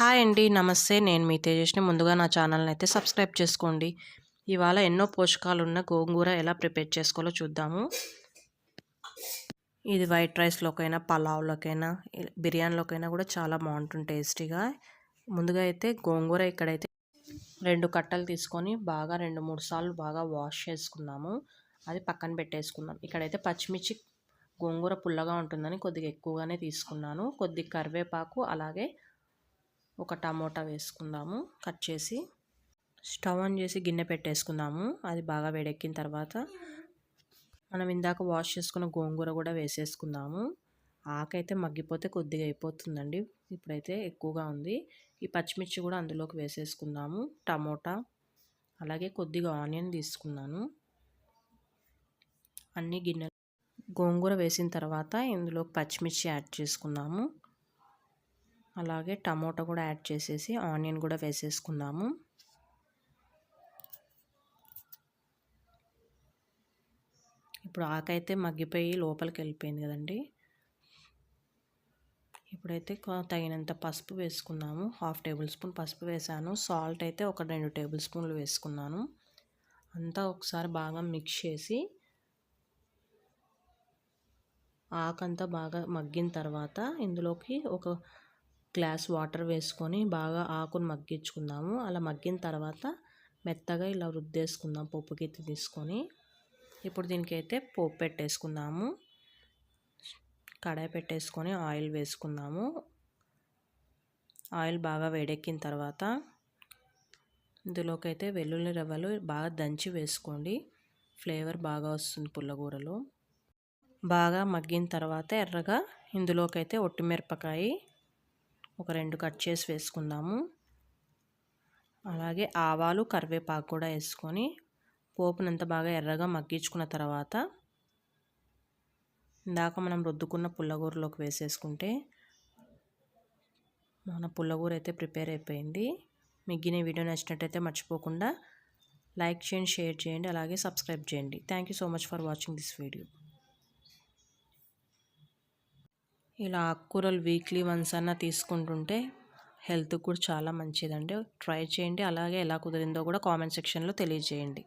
Hi అండి నమస్తే. నేను మీ తేజస్ని ముందుగా నా ఛానల్ని అయితే సబ్స్క్రైబ్ చేసుకోండి. ఇవాళ ఎన్నో పోషకాలు ఉన్న గోంగూర ఎలా ప్రిపేర్ చేసుకోవాలో చూద్దాము. ఇది వైట్ రైస్లోకైనా పలావ్లోకైనా బిర్యానీలోకైనా కూడా చాలా బాగుంటుంది టేస్టీగా. ముందుగా అయితే గోంగూర ఇక్కడైతే రెండు కట్టలు తీసుకొని బాగా రెండు మూడు సార్లు బాగా వాష్ చేసుకున్నాము అది పక్కన పెట్టేసుకున్నాం ఇక్కడైతే పచ్చిమిర్చి గోంగూర పుల్లగా ఉంటుందని కొద్దిగా ఎక్కువగానే తీసుకున్నాను. కొద్ది కరివేపాకు అలాగే ఒక టమోటా వేసుకుందాము కట్ చేసి స్టవ్ ఆన్ చేసి గిన్నె పెట్టేసుకుందాము. అది బాగా వేడెక్కిన తర్వాత మనం ఇందాక వాష్ చేసుకున్న గోంగూర కూడా వేసేసుకుందాము. ఆకైతే మగ్గిపోతే కొద్దిగా అయిపోతుందండి. ఇప్పుడైతే ఎక్కువగా ఉంది. ఈ పచ్చిమిర్చి కూడా అందులోకి వేసేసుకుందాము. టమోటా అలాగే కొద్దిగా ఆనియన్ తీసుకున్నాను. అన్ని గిన్నె గోంగూర వేసిన తర్వాత ఇందులోకి పచ్చిమిర్చి యాడ్ చేసుకున్నాము అలాగే టమోటా కూడా యాడ్ చేసేసి ఆనియన్ కూడా వేసేసుకుందాము. ఇప్పుడు ఆకైతే మగ్గిపోయి లోపలికి వెళ్ళిపోయింది కదండి. ఇప్పుడైతే తగినంత పసుపు వేసుకున్నాము హాఫ్ టేబుల్ స్పూన్ పసుపు వేసాను. సాల్ట్ అయితే ఒక రెండు టేబుల్ స్పూన్లు వేసుకున్నాను. అంతా ఒకసారి బాగా మిక్స్ చేసి ఆకంతా బాగా మగ్గిన తర్వాత ఇందులోకి ఒక గ్లాస్ వాటర్ వేసుకొని బాగా ఆకును మగ్గించుకుందాము. అలా మగ్గిన తర్వాత మెత్తగా ఇలా రుద్దేసుకుందాం పప్పు గిత్తి తీసుకొని. ఇప్పుడు దీనికైతే పోపు పెట్టేసుకుందాము. కడాయి పెట్టేసుకొని ఆయిల్ వేసుకుందాము. ఆయిల్ బాగా వేడెక్కిన తర్వాత ఇందులోకైతే వెల్లుల్లి రవ్వలు బాగా దంచి వేసుకోండి. ఫ్లేవర్ బాగా వస్తుంది పుల్లగూరలో. బాగా మగ్గిన తర్వాత ఎర్రగా ఇందులోకైతే అయితే ఒట్టిమిరపకాయ ఒక రెండు కట్ చేసి వేసుకుందాము. అలాగే ఆవాలు కరివేపాకు కూడా వేసుకొని పోపునంత బాగా ఎర్రగా మగ్గించుకున్న తర్వాత ఇందాక మనం రుద్దుకున్న పుల్లగూరలోకి వేసేసుకుంటే మన పుల్లగూర అయితే ప్రిపేర్ అయిపోయింది. మిగిలిన వీడియో నచ్చినట్టయితే మర్చిపోకుండా లైక్ చేయండి షేర్ చేయండి అలాగే సబ్స్క్రైబ్ చేయండి. Thank you so much for watching this video ఇలా ఆకుకూరలు వీక్లీ వన్స్ అన్న తీసుకుంటుంటే హెల్త్ కూడా చాలా మంచిదండి. ట్రై చేయండి. అలాగే ఎలా కుదిరిందో కూడా కామెంట్ సెక్షన్లో తెలియజేయండి.